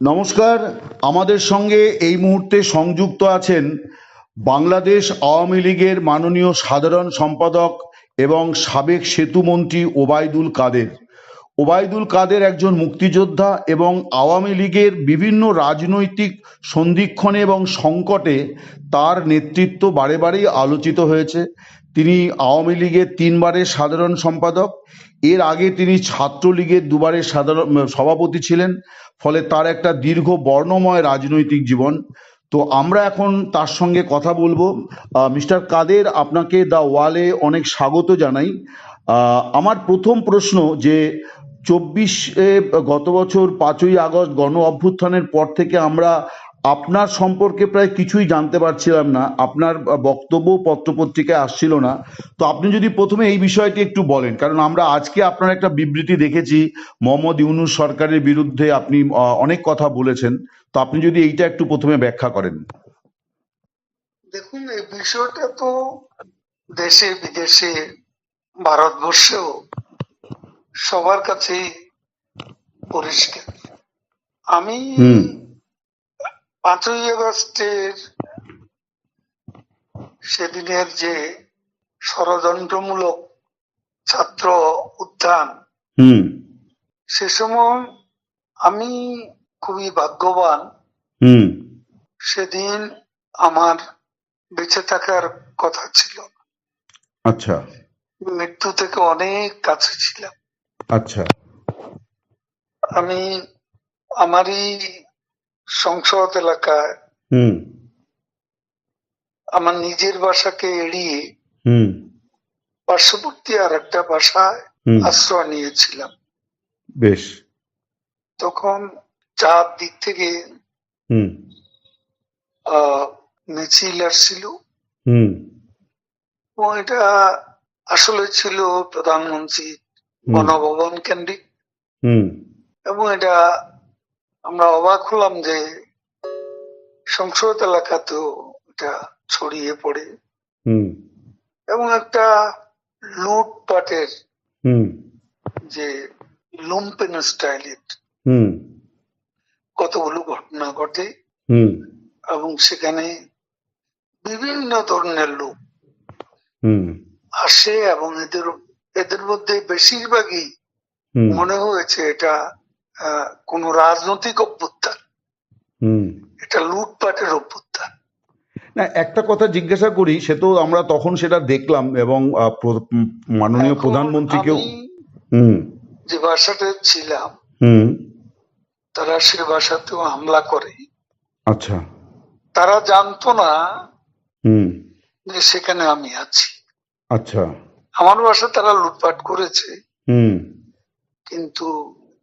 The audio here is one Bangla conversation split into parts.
নমস্কার। আমাদের সঙ্গে এই মুহূর্তে সংযুক্ত আছেন বাংলাদেশ আওয়ামী লীগের মাননীয় সাধারণ সম্পাদক এবং সাবেক সেতুমন্ত্রী ওবায়দুল কাদের। ওবায়দুল কাদের একজন মুক্তিযোদ্ধা এবং আওয়ামী লীগের বিভিন্ন রাজনৈতিক সন্ধিক্ষণে এবং সংকটে তার নেতৃত্ব বারে বারেই আলোচিত হয়েছে। তিনি আওয়ামী লীগের তিনবারের সাধারণ সম্পাদক এর আগে তিনি ছাত্রলীগের দুবারের সাধারণ সভাপতি ছিলেন, ফলে তার একটা দীর্ঘ বর্ণময় রাজনৈতিক জীবন। তো আমরা এখন তার সঙ্গে কথা বলব। মিস্টার কাদের, আপনাকে দ্য ওয়ালে অনেক স্বাগত জানাই। আমার প্রথম প্রশ্ন যে, চব্বিশে গত বছর পাঁচই আগস্ট গণ অভ্যুত্থানের পর থেকে আমরা আপনার সম্পর্কে প্রায় কিছুই জানতে পারছিলাম না আপনার বক্তব্য পত্রপত্রিকায় আসছিল না। তো আপনি যদি প্রথমে এই বিষয়টি একটু বলেন কারণ আমরা আজকে আপনার একটা বিবৃতি দেখেছি মোহাম্মদ ইউনুস সরকারের বিরুদ্ধে আপনি অনেক কথা বলেছেন। তো আপনি যদি এইটা একটু প্রথমে ব্যাখ্যা করেন। দেখুন এই বিষয়টা তো দেশে বিদেশে ভারতবর্ষেও সবার কাছেই পরিষ্কার। আমি। পাঁচই আগস্টের সেদিনের যে ষড়যন্ত্রমূলক ছাত্র উত্থান সে সময় আমি খুবই ভাগ্যবান। সেদিন আমার বেঁচে থাকার কথা ছিল। আচ্ছা। মৃত্যু থেকে অনেক কাছে ছিলাম। আচ্ছা। আমি আমারই সংসদ এলাকায় আমার নিজের বাসাকে এড়িয়ে পার্শ্ববর্তী আর একটা বাসায় আশ্রয় নিয়েছিলাম। বেশ। তখন চার দিক থেকে মিছিল আসছিল। এটা আসলে ছিল প্রধানমন্ত্রী গণভবন কেন্দ্রিক। হুম। এবং এটা আমরা অবাক হলাম যে সংসদ এলাকাতেও এটা ছড়িয়ে পড়ে। এবং একটা লুটপাটের যে লুম্পেন স্টাইলের কতগুলো ঘটনা ঘটে। হুম। এবং সেখানে বিভিন্ন ধরনের লোক হুম। আসে এবং এদের এদের মধ্যে বেশিরভাগই মনে হয়েছে এটা কোনো রাজনৈতিক অভ্যুত্থান। হুম। এটা লুটপাটের অভ্যুত্থান। না একটা কথা জিজ্ঞাসা করি সে তো আমরা তখন সেটা দেখলাম এবং মাননীয় প্রধানমন্ত্রীকেও যে বাসাতে ছিলাম তারা সে বাসাতেও হামলা করে। আচ্ছা। তারা জানতো না হুম। যে সেখানে আমি আছি। আচ্ছা। আমার বাসা তারা লুটপাট করেছে। হুম। কিন্তু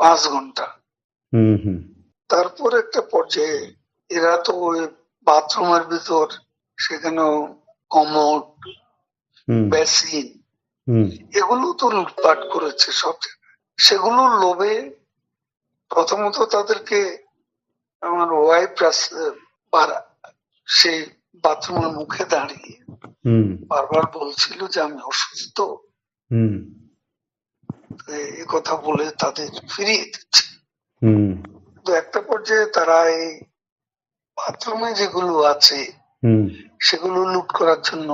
পাঁচ ঘণ্টা। তারপর একটা পর্যায়ে এরা তো ওই বাথরুমের ভিতর সেখানেও কমোড বেসিন এগুলো তো লুটপাট করেছে সব সেগুলোর লোভে প্রথমত তাদেরকে আমার ওয়াইফ সেই বাথরুমের মুখে দাঁড়িয়ে হুম। বারবার বলছিল যে আমি অসুস্থ। কথা বলে তাদের ফিরিয়ে দিচ্ছে। তো একটা পর্যায়ে তারা এই বাথরুমে যেগুলো আছে সেগুলো লুট করার জন্য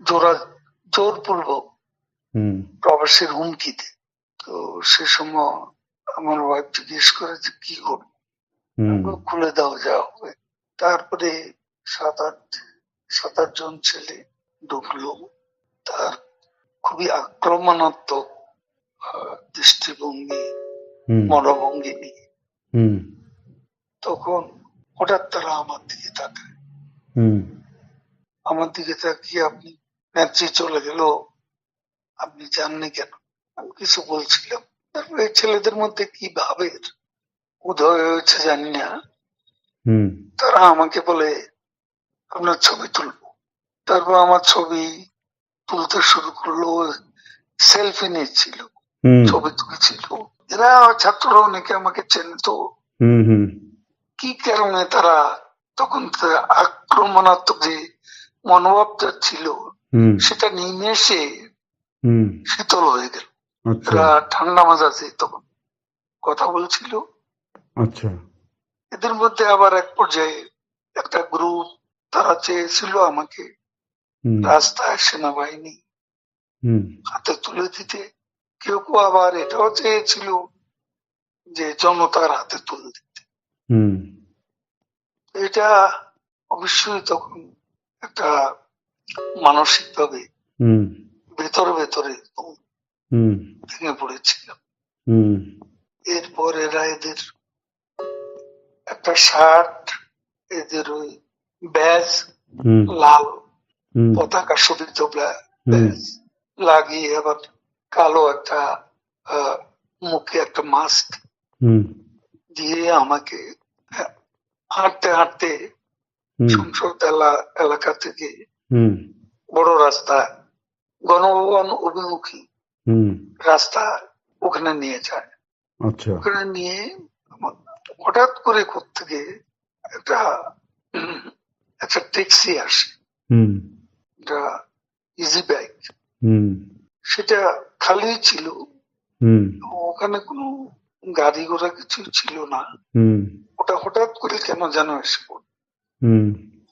জোরা জোরপূর্বক প্রবাসের হুমকি দেয়। তো সে সময় আমার ওয়াইফ জিজ্ঞেস করে যে কি করব? খুলে দাও যা হবে। তারপরে সাত আট সাত আট জন ছেলে ঢুকলো। তার খুবই আক্রমণাত্মক দৃষ্টিভঙ্গি মনোভঙ্গি নিয়ে। তখন হঠাৎ তারা আমার দিকে তাকায়। আমার দিকে তাকিয়ে আপনি নেত্রী চলে গেল আপনি জাননি কেন? আমি কিছু বলছিলাম। তারপরে ছেলেদের মধ্যে কি ভাবে উদয় হয়েছে জানি না। তারা আমাকে বলে আপনার ছবি তুলবো। তারপর আমার ছবি তুলতে শুরু করল সেলফি নিচ্ছিল। হুম ছবি তুলছিল। এরা ছাত্ররা অনেকে আমাকে চেনতো কি কারণে তারা তখন আক্রমণাত্মক যে মনোভাবটা ছিল সেটা নিমেষে শীতল হয়ে গেল। আচ্ছা। এরা ঠান্ডা মাজাজে তখন কথা বলছিল। আচ্ছা। এদের মধ্যে আবার এক পর্যায়ে একটা গ্রুপ তারা চেয়েছিল আমাকে রাস্তায় সেনাবাহিনী হুম। হাতে তুলে দিতে। কেউ কেউ আবার এটাও চেয়েছিল যে জনতার হাতে তুলে দিতে। এটা অবশ্যই তখন একটা মানসিক ভাবে ভেতরে ভেতরে ভেঙে পড়েছিলাম এরপর এরা এদের একটা শার্ট এদের ওই ব্যাজ লাল পতাকা শোভিত ব্যাজ লাগিয়ে আবার কালো একটা মুখে একটা মাস্ক দিয়ে আমাকে হাঁটতে হাঁটতে সংসদ এলাকা থেকে বড় রাস্তা গণভবন অভিমুখী রাস্তা ওখানে নিয়ে যায়। আচ্ছা। ওখানে নিয়ে হঠাৎ করে থেকে একটা একটা ট্যাক্সি আসে। একটা ইজি বাইক হুম। সেটা খালি ছিল। ওখানে কোনো গাড়ি ঘোড়া কিছু ছিল না। ওটা হঠাৎ করে কেন যেন এসে পড়ল?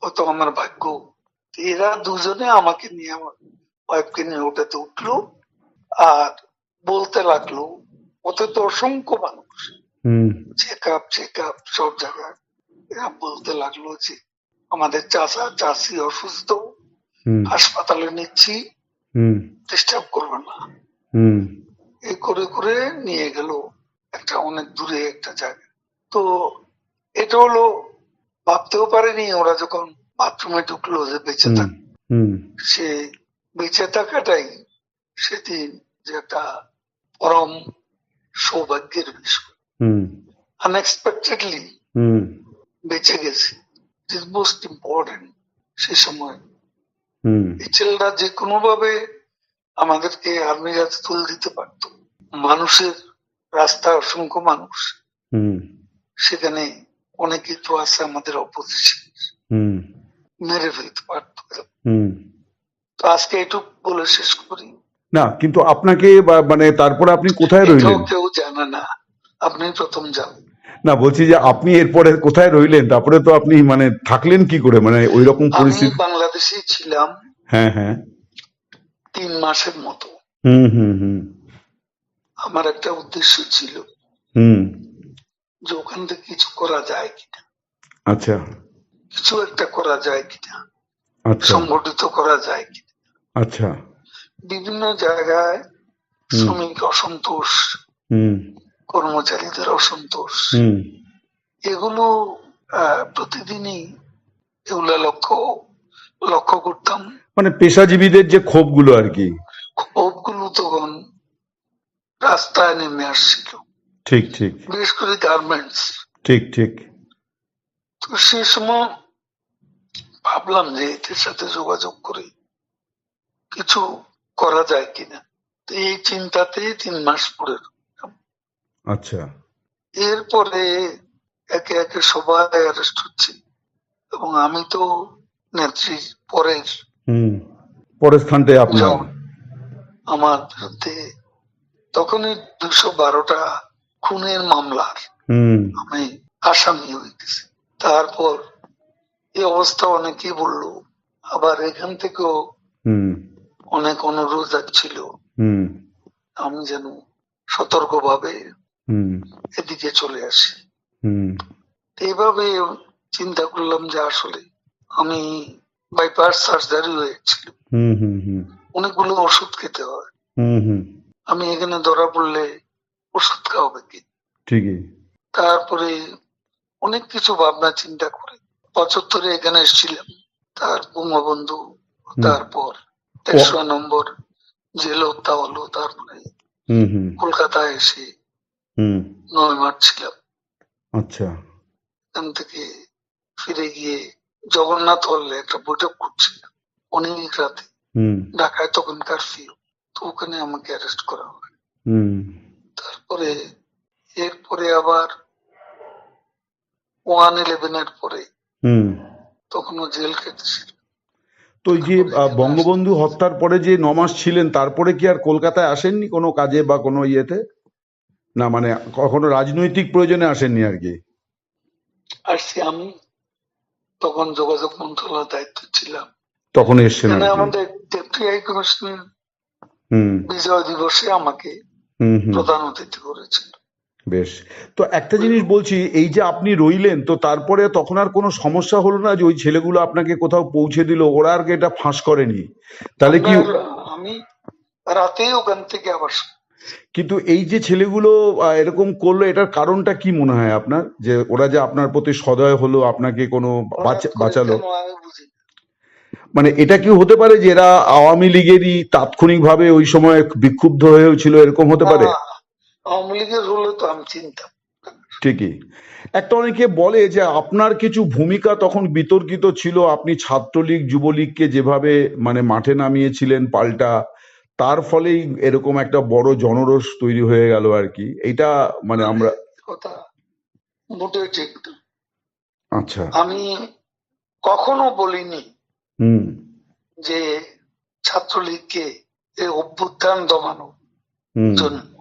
হয়তো আমার ভাগ্য। এরা দুজনে আমাকে নিয়ে আমার ওয়াইফকে নিয়ে ওটাতে উঠল আর বলতে লাগল ওতে তো অসংখ্য মানুষ। হুম। চেক আপ চেক আপ সব জায়গায়। এরা বলতে লাগল যে আমাদের চাষা চাষি অসুস্থ। হাসপাতালে নিচ্ছি। ডিস্টার্ব করবে না। এই করে করে নিয়ে গেল একটা অনেক দূরে একটা জায়গা তো এটা হলো ভাবতেও পারেনি ওরা যখন বাথরুমে ঢুকলো যে বেঁচে থাক সে বেঁচে থাকাটাই সেদিন যে একটা পরম সৌভাগ্যের বিষয়। হুম। আনএক্সপেক্টেডলি হুম। বেঁচে গেছি। ইজ মোস্ট ইম্পর্টেন্ট সে সময় হুম। এই ছেলেরা যে কোনো ভাবে আমাদেরকে আর্মির হাতে তুলে দিতে পারতো। মানুষের রাস্তা অসংখ্য মানুষ। সেখানে অনেকেই তো আছে আমাদের অপোজিশন হুম। মেরে ফেলতে পারতো হুম। তো আজকে এটুকু বলে শেষ করি। না কিন্তু আপনাকে মানে তারপরে আপনি কোথায় রইলেন? কেউ জানে না। আপনি প্রথম যান না বলছি যে আপনি এরপরে কোথায় রইলেন? তারপরে তো আপনি মানে থাকলেন কি করে? মানে ওই রকম পরিস্থিতি বাংলাদেশে ছিলাম। হ্যাঁ হ্যাঁ। তিন মাসের মতো। হুম হুম হুম। আমার একটা উদ্দেশ্য ছিল হুম। যে ওখান থেকে কিছু করা যায় কিনা। আচ্ছা। কিছু একটা করা যায় কিনা। আচ্ছা। সংগঠিত করা যায় কিনা। আচ্ছা। বিভিন্ন জায়গায় শ্রমিক অসন্তোষ। হুম। কর্মচারীদের অসন্তোষ এগুলো প্রতিদিনই এগুলো লক্ষ্য লক্ষ্য করতাম। মানে পেশাজীবীদের যে ক্ষোভগুলো আর কি। ক্ষোভগুলো তখন রাস্তায় নেমে আসছিল। ঠিক ঠিক। বিশেষ করে গার্মেন্টস। ঠিক ঠিক। তো সে সময় ভাবলাম যে এদের সাথে যোগাযোগ করে কিছু করা যায় কিনা। তো এই চিন্তাতে তিন মাস পরে। আচ্ছা। এরপরে একে একে সবাই অ্যারেস্ট হচ্ছে। এবং আমি তো নেত্রী পরের হুম। পরের স্থানটায় আপনার? আমার বিরুদ্ধে। তখনই দুশো বারোটা খুনের মামলার আমি আসামি হয়ে গেছি তারপর এই অবস্থা অনেকেই বলল আবার এখান থেকেও হুম। অনেক অনুরোধ ছিল হুম। আমি যেন সতর্কভাবে হুম। এদিকে চলে আসি। হুম। এইভাবে চিন্তা করলাম যে আসলে আমি বাইপাস সার্জারি হয়েছিল হুম হুম হুম। অনেকগুলো ওষুধ খেতে হয়। হুম হুম। আমি এখানে ধরা পড়লে ওষুধ খাওয়াবে কি? ঠিকই। তারপরে অনেক কিছু ভাবনা চিন্তা করে পঁচাত্তরে এখানে এসেছিলাম। তার বঙ্গবন্ধু তারপর তেরোশো নম্বর জেল হত্যা হলো তারপরে হুম হুম। কলকাতায় এসে হুম। নয় মার্চ ছিলাম আচ্ছা। এখান থেকে ফিরে গিয়ে জগন্নাথ হলে একটা বৈঠক করছিল অনেক রাতে। ঢাকায় তখন কারফিউ তো ওখানে আমাকে অ্যারেস্ট করা হয়। তারপরে এরপরে আবার ওয়ান ইলেভেনের পরে হুম। তখনও জেল খেটেছিল। তো যে বঙ্গবন্ধু হত্যার পরে যে নমাস ছিলেন তারপরে কি আর কলকাতায় আসেননি কোনো কাজে বা কোনো ইয়েতে? না মানে কখনো রাজনৈতিক প্রয়োজনে আসেননি আর কি। আসছি আমি তখন যোগাযোগ মন্ত্রণালয়ের দায়িত্ব ছিলাম। তখন এসছেন আমাদের ডেপুটি হাই কমিশনার বিজয় দিবসে আমাকে প্রধান অতিথি করেছিল বেশ। তো একটা জিনিস বলছি এই যে আপনি রইলেন তো তারপরে তখন আর কোনো সমস্যা হলো না যে ওই ছেলেগুলো আপনাকে কোথাও পৌঁছে দিল ওরা আর কি এটা ফাঁস করেনি? তাহলে কি আমি রাতেই ওখান থেকে আবার কিন্তু এই যে ছেলেগুলো এরকম করল এটার কারণটা কি মনে হয় আপনার? যে ওরা যে আপনার প্রতি সদয় হলো আপনাকে কোনো বাঁচ- বাঁচালো। মানে এটা কি হতে পারে যে এরা আওয়ামী লীগেরই তাৎক্ষণিকভাবে ওই সময় বিক্ষুব্ধ হয়েও ছিল এরকম হতে পারে? আওয়ামী লীগের হলে তো আমি চিনতাম ঠিকই। একটা অনেকে বলে যে আপনার কিছু ভূমিকা তখন বিতর্কিত ছিল আপনি ছাত্রলীগ যুবলীগকে যেভাবে মানে মাঠে নামিয়েছিলেন পাল্টা তার ফলেই এরকম একটা বড় জনরোষ তৈরি হয়ে গেল আর কি। এটা মানে আমরা কথা মোটেও ঠিক আচ্ছা। আমি কখনো বলিনি হুম। যে ছাত্রলীগকে অভ্যুত্থান দমানো হুম। জন্য।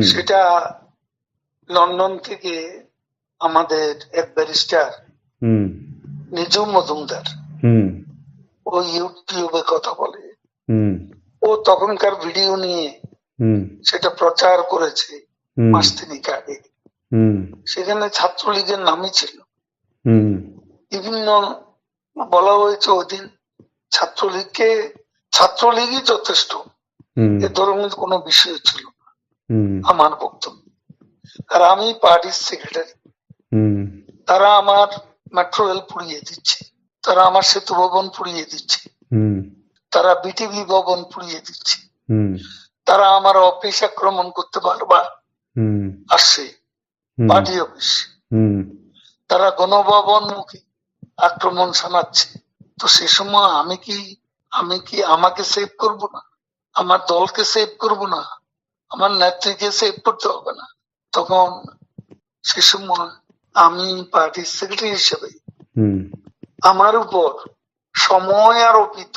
সেটা লন্ডন থেকে আমাদের এক ব্যারিস্টার হুম। নিজু মজুমদার হুম। ও ইউটিউবে কথা বলে। হুম। ও তখনকার ভিডিও নিয়ে সেটা প্রচার করেছে মাস তিনিক আগে। সেখানে ছাত্রলীগের নামই ছিল। বিভিন্ন বলা হয়েছে ওই দিন ছাত্রলীগকে ছাত্রলীগই যথেষ্ট। হুম। এ ধরনের কোনো বিষয় ছিল না, আমার বক্তব্য। আর আমি পার্টির সেক্রেটারি। হুম। তারা আমার মেট্রো রেল পুড়িয়ে দিচ্ছে। তারা আমার সেতু ভবন পুড়িয়ে দিচ্ছে। হুম। তারা বিটিভি ভবন পুড়িয়ে দিচ্ছে। তারা আমার অফিস আক্রমণ করতে বারবার হুম। আসছে পার্টি অফিস। তারা গণভবন মুখী আক্রমণ শানাচ্ছে। তো সে সময় আমি কি আমি কি আমাকে সেভ করব না? আমার দলকে সেভ করব না? আমার নেত্রীকে সেভ করতে হবে না? তখন সে সময় আমি পার্টির সেক্রেটারি হিসেবে হুম। আমার উপর সময় আরোপিত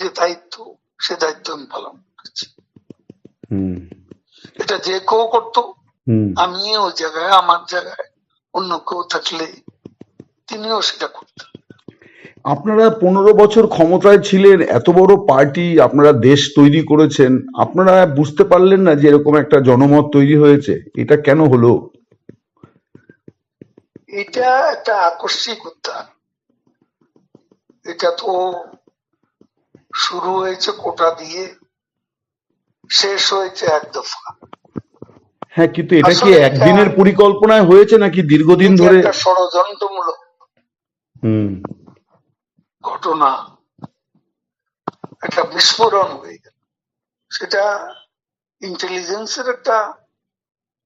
যে দায়িত্ব সে দায়িত্ব আমি পালন করেছি। এটা যে কেউ করতো আমি ওই জায়গায় আমার জায়গায় অন্য কেউ থাকলে তিনিও সেটা করতেন। আপনারা পনেরো বছর ক্ষমতায় ছিলেন এত বড় পার্টি আপনারা দেশ তৈরি করেছেন আপনারা বুঝতে পারলেন না যে এরকম একটা জনমত তৈরি হয়েছে এটা কেন হলো? এটা একটা আকস্মিক উত্থান এটা তো শুরু হয়েছে কোটা দিয়ে শেষ হয়েছে এক দফা। হ্যাঁ কিন্তু এটা কি একদিনের পরিকল্পনায় হয়েছে নাকি দীর্ঘদিন ধরে? একটা ষড়যন্ত্রমূলক হুম। ঘটনা। একটা বিস্ফোরণ হয়ে গেল। সেটা ইন্টেলিজেন্সের একটা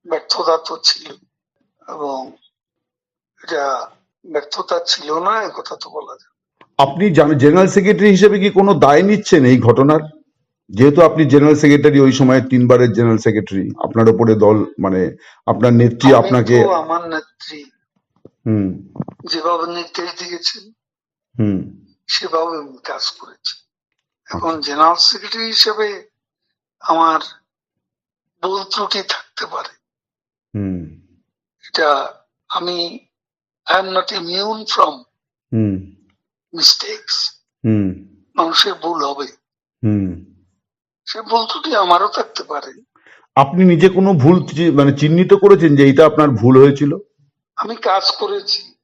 ব্যর্থতা তো ছিল। এবং এটা ব্যর্থতা ছিল না এ কথা তো বলা যায়। আপনি জেনারেল সেক্রেটারি হিসেবে কি কোনো দায় নিচ্ছেন এই ঘটনার? যেহেতু আপনি জেনারেল সেক্রেটারি ওই সময় তিনবারের জেনারেল সেক্রেটারি আপনার উপরে দল মানে আপনার নেত্রী আপনাকে আমার নেত্রী। হুম। যেভাবে নির্দেশ দিয়েছেন হুম। সেভাবে আমি কাজ করেছি এখন জেনারেল সেক্রেটারি হিসেবে আমার ভুল ত্রুটি থাকতে পারে। হুম। এটা আমি I am not immune from hmm. Mistakes মানুষের ভুল হবে। সে ভুল ত্রুটি আমারও থাকতে পারে। আপনি নিজে কোনো ভুল মানে চিহ্নিত করেছেন যে এইটা আপনার ভুল হয়েছিল? আমি কাজ করেছি।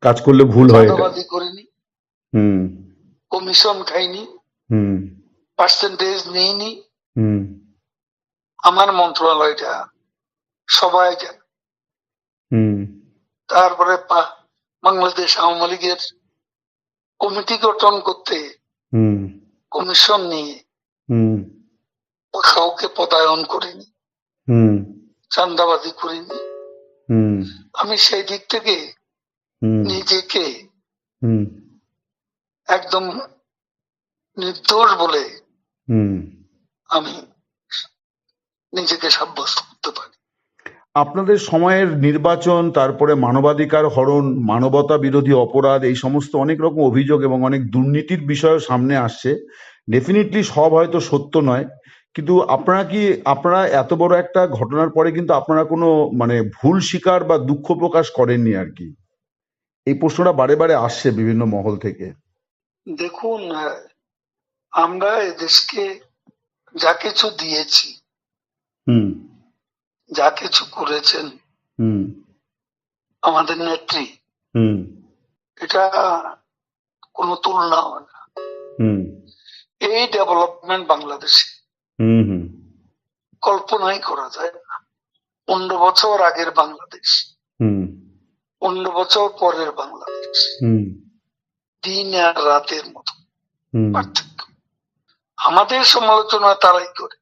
কাজ করলে ভুল হয় এটা। চাঁদাবাজি করিনি। হুম। কমিশন খাইনি। হুম। পার্সেন্টেজ নিইনি। হুম। আমার মন্ত্রণালয়টা সবাই জানে। হুম। তারপরে বাংলাদেশ আওয়ামী লীগের কমিটি গঠন করতে কমিশন নিয়ে কাউকে পদায়ন করিনি হুম। চান্দাবাজি করিনি। আমি সেই দিক থেকে নিজেকে একদম নির্দোষ বলে হুম। আমি নিজেকে সাব্যস্ত করতে পারি। আপনাদের সময়ের নির্বাচন তারপরে মানবাধিকার হরণ মানবতা বিরোধী অপরাধ এই সমস্ত অনেক রকম অভিযোগ এবং অনেক দুর্নীতির বিষয়ও সামনে আসছে। ডেফিনেটলি সব হয়তো সত্য নয় কিন্তু আপনারা কি আপনারা এত বড় একটা ঘটনার পরে কিন্তু আপনারা কোনো মানে ভুল স্বীকার বা দুঃখ প্রকাশ করেননি আর কি? এই প্রশ্নটা বারে বারে আসছে বিভিন্ন মহল থেকে। দেখুন আমরা এদেশকে যা কিছু দিয়েছি হুম। যা কিছু করেছেন আমাদের নেত্রী এটা কোনো তুলনা হয় না। এই ডেভেলপমেন্ট বাংলাদেশে কল্পনাই করা যায় না। পনেরো বছর আগের বাংলাদেশ হুম। পনেরো বছর পরের বাংলাদেশ। হুম। দিন আর রাতের মতো পার্থক্য। আমাদের সমালোচনা তারাই করে।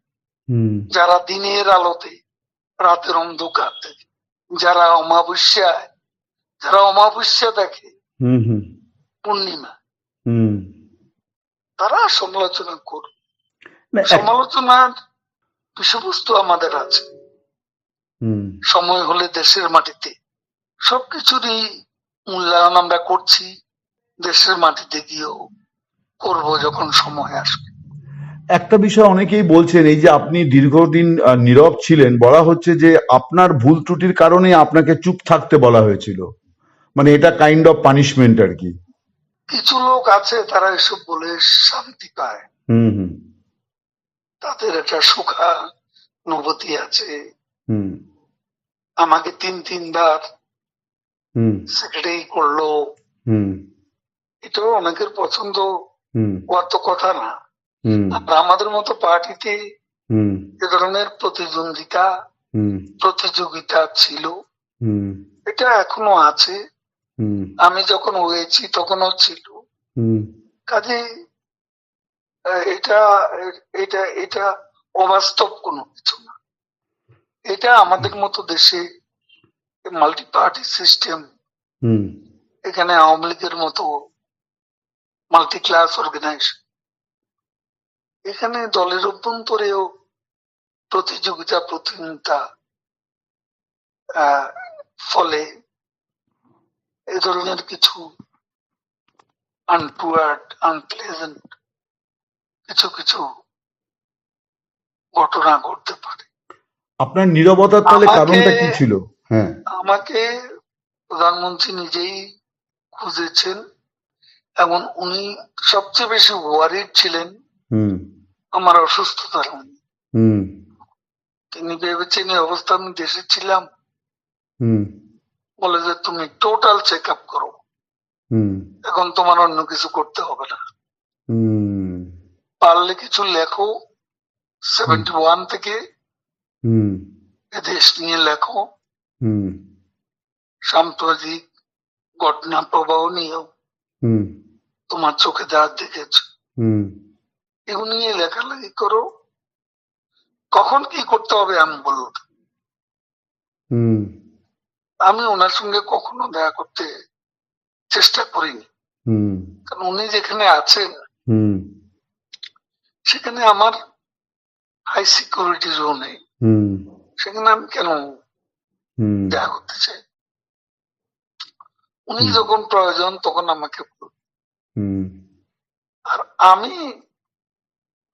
হুম। যারা দিনের আলোতে রাতের অন্ধকার দেখে। যারা অমাবস্যায় যারা অমাবস্যা দেখে পূর্ণিমা তারা সমালোচনা করবে। সমালোচনার বিষয়বস্তু আমাদের আছে। হুম। সময় হলে দেশের মাটিতে সবকিছুরই মূল্যায়ন আমরা করছি। দেশের মাটিতে গিয়েও করব যখন সময় আসবে। একটা বিষয় অনেকেই বলছেন এই যে আপনি দীর্ঘদিন নীরব ছিলেন বলা হচ্ছে যে আপনার ভুল ত্রুটির কারণে আপনাকে চুপ থাকতে বলা হয়েছিল। মানে এটা কাইন্ড অফ পানিশমেন্ট আর কি। কিছু লোক আছে তারা এসব বলে শান্তি পায়। হুম হুম। তাদের একটা সুখা অনুভূতি আছে। হুম। আমাকে তিন তিনবার হুম। সেক্রেটারি করল। হুম। এটাও অনেকের পছন্দ। হুম। হওয়ার তো কথা না। আর আমাদের মতো পার্টিতে এ ধরনের প্রতিদ্বন্দ্বিতা হুম। প্রতিযোগিতা ছিল। হুম। এটা এখনও আছে। আমি যখন হয়েছি তখনও ছিল। হুম। কাজে এটা এটা এটা অবাস্তব কোনো কিছু না। এটা আমাদের মতো দেশে মাল্টি পার্টি সিস্টেম হুম। এখানে আওয়ামী লীগের মতো মাল্টি ক্লাস অর্গানাইজেশন এখানে দলের অভ্যন্তরেও প্রতিযোগিতা প্রতিযোগিতা ফলে এ ধরনের কিছু আনটুয়ার্ড আনপ্লেজেন্ট কিছু কিছু ঘটনা ঘটতে পারে। আপনার নীরবতার তাহলে কারণটা কি ছিল? হ্যাঁ। আমাকে প্রধানমন্ত্রী নিজেই খুঁজেছেন এবং উনি সবচেয়ে বেশি ওয়ারিড ছিলেন হুম। আমার অসুস্থতা। তিনি ভেবেছেন এই অবস্থা আমি দেশে ছিলাম। বলে যে তুমি টোটাল চেক আপ করো এখন তোমার অন্য কিছু করতে হবে না। পারলে কিছু লেখো। সেভেন্টি ওয়ান থেকে হুম। দেশ নিয়ে লেখো। হুম। সাম্প্রতিক ঘটনা প্রবাহ নিয়েও হুম। তোমার চোখে যা দেখেছ। হুম। এগুলো নিয়ে লেখালেখি করো। কখন কি করতে হবে আমি বলব? আমি ওনার সঙ্গে কখনো দেখা করতে চেষ্টা করিনি। কারণ উনি যেখানে আছেন সেখানে আমার হাই সিকিউরিটি জোনে হুম। সেখানে আমি কেন হুম। দেখা করতে চাই? উনি যখন প্রয়োজন তখন আমাকে আর আমি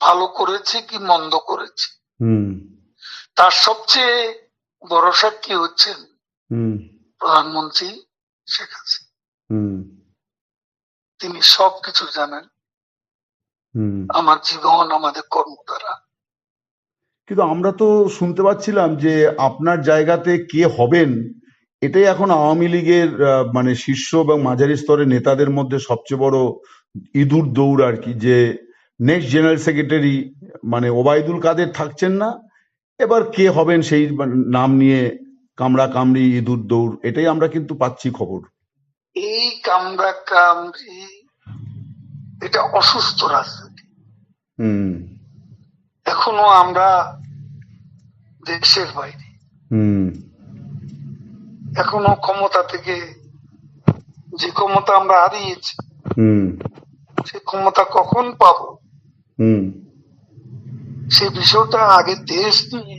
ভালো করেছি কি মন্দ করেছি? হুম। তার সবচেয়ে বড় সাক্ষী হচ্ছেন হুম। প্রধানমন্ত্রী শেখ হাসিনা। তিনি সবকিছু জানেন। হুম। আমার জীবন আমাদের কর্ম দ্বারা কিন্তু আমরা তো শুনতে পাচ্ছিলাম যে আপনার জায়গাতে কে হবেন এটাই এখন আওয়ামী লীগের মানে শীর্ষ এবং মাঝারি স্তরের নেতাদের মধ্যে সবচেয়ে বড় ইঁদুর দৌড় আর কি যে নেক্সট জেনারেল সেক্রেটারি মানে ওবায়দুল কাদের থাকছেন না এবার কে হবেন সেই নাম নিয়ে কামড়া কামড়ি ইঁদুর দৌড় এটাই আমরা কিন্তু পাচ্ছি খবর। এই কামরা কামড়ি এটা অসুস্থ রাজনীতি। হুম। এখনও আমরা দেশের বাইরে। হুম। এখনও ক্ষমতা থেকে যে ক্ষমতা আমরা হারিয়েছি হুম। সে ক্ষমতা কখন পাবো? সে বিষয়টা আগে দেশ নিয়ে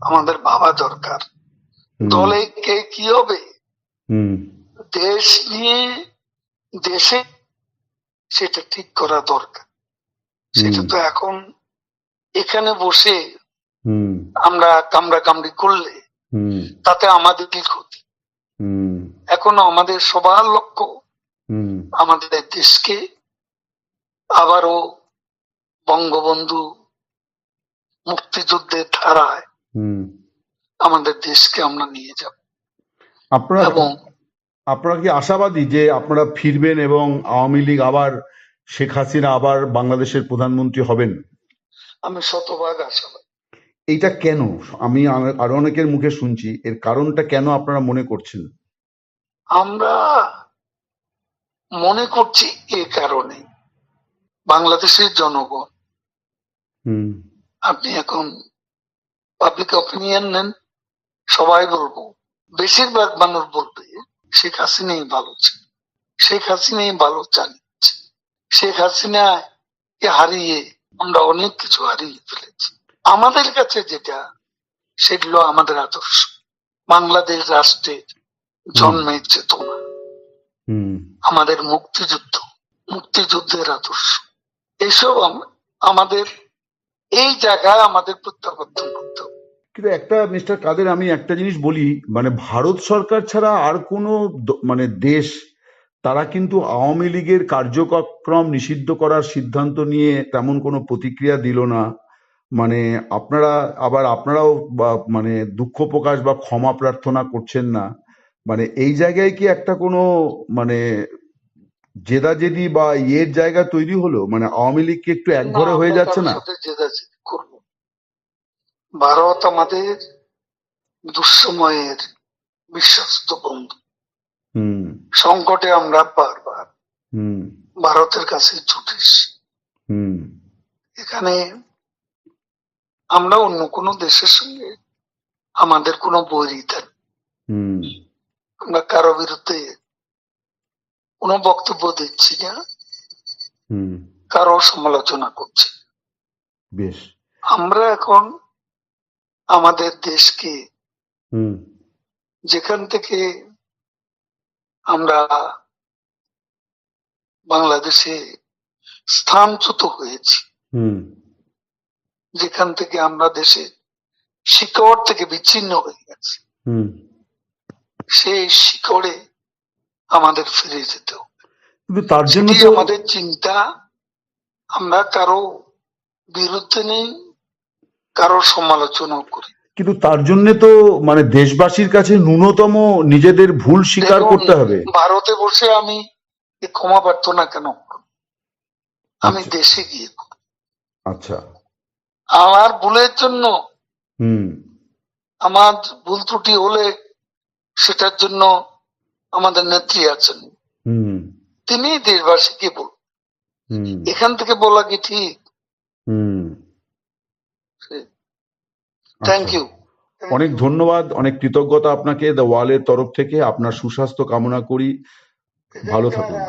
আমাদের ভাবা দরকার। দলে কে কি হবে? দেশ নিয়ে দেশে সেটা ঠিক করা দরকার। সেটা তো এখন এখানে বসে আমরা কামড়া কামড়ি করলে তাতে আমাদের কি ক্ষতি? এখনও আমাদের সবার লক্ষ্য আমাদের দেশকে আবারও বঙ্গবন্ধু মুক্তিযুদ্ধের ধারায় আমাদের দেশকে আমরা নিয়ে যাব। আপনারা এবং আপনারা কি আশাবাদী যে আপনারা ফিরবেন এবং আওয়ামী লীগ আবার শেখ হাসিনা আবার বাংলাদেশের প্রধানমন্ত্রী হবেন? আমি শতভাগ আশাবাদী। এইটা কেন? আমি আরও অনেকের মুখে শুনছি এর কারণটা কেন আপনারা মনে করছেন? আমরা মনে করছি এ কারণে। বাংলাদেশের জনগণ আপনি এখন পাবলিক অপিনিয়ন নেন সবাই বলব। বেশিরভাগ মানুষ বলবে শেখ হাসিনাই ভালো ছিল শেখ হাসিনাই ভালো চালিয়েছে শেখ হাসিনা হারিয়ে আমরা অনেক কিছু হারিয়ে ফেলেছি। আমাদের কাছে যেটা সেগুলো আমাদের আদর্শ। বাংলাদেশ রাষ্ট্রের জন্মের চেতনা। আমাদের মুক্তিযুদ্ধ মুক্তিযুদ্ধের আদর্শ। এসব আম- আমাদের এই জায়গায় আমাদের প্রত্যাবর্তন করতে হবে। কিন্তু একটা মিস্টার কাদের, আমি একটা জিনিস বলি মানে ভারত সরকার ছাড়া আর কোনো মানে দেশ, তারা কিন্তু আওয়ামী লীগের কার্যক্রম নিষিদ্ধ করার সিদ্ধান্ত নিয়ে তেমন কোনো প্রতিক্রিয়া দিল না। মানে আপনারা, আবার আপনারাও মানে দুঃখ প্রকাশ বা ক্ষমা প্রার্থনা করছেন না। মানে এই জায়গায় কি একটা কোনো মানে জেদাজেদি বা ইয়ের জায়গা তৈরি হলো? মানে আওয়ামী লীগ কি একটু একঘরে হয়ে যাচ্ছে না? জেদাজেদি করব। ভারত আমাদের দুঃসময়ের বিশ্বস্ত বন্ধু। সংকটে আমরা বারবার হুম। ভারতের কাছে হুম। এখানে আমরা অন্য কোনো দেশের সঙ্গে আমাদের কোনো বৈরিতা আমরা কারও বিরুদ্ধে কোনো বক্তব্য দিচ্ছি না। কারও সমালোচনা করছি বেশ। আমরা এখন আমাদের দেশকে যেখান থেকে আমরা বাংলাদেশে স্থানচ্যুত হয়েছি হুম। যেখান থেকে আমরা দেশে শিকড় থেকে বিচ্ছিন্ন হয়ে গেছি। হুম। সেই শিকড়ে আমাদের ফিরে যেতে হবে কিন্তু তার জন্য আমাদের চিন্তা। আমরা কারও বিরুদ্ধে নেই কারও সমালোচনাও করি। কিন্তু তার জন্য তো মানে দেশবাসীর কাছে ন্যূনতম নিজেদের ভুল স্বীকার করতে হবে। ভারতে বসে আমি ক্ষমা প্রার্থনা কেন আমি আচ্ছা। দেশে গিয়ে আচ্ছা। আমার ভুলের জন্য হুম। আমার ভুল ত্রুটি হলে সেটার জন্য আমাদের নেত্রী আছেন। হুম। তিনি দেশবাসীকে বল হুম। এখান থেকে বলা কি ঠিক? হুম। থ্যাংক আচ্ছা। ইউ অনেক ধন্যবাদ অনেক কৃতজ্ঞতা আপনাকে দ্য ওয়ালের তরফ থেকে। আপনার সুস্বাস্থ্য কামনা করি। ভালো থাকুন।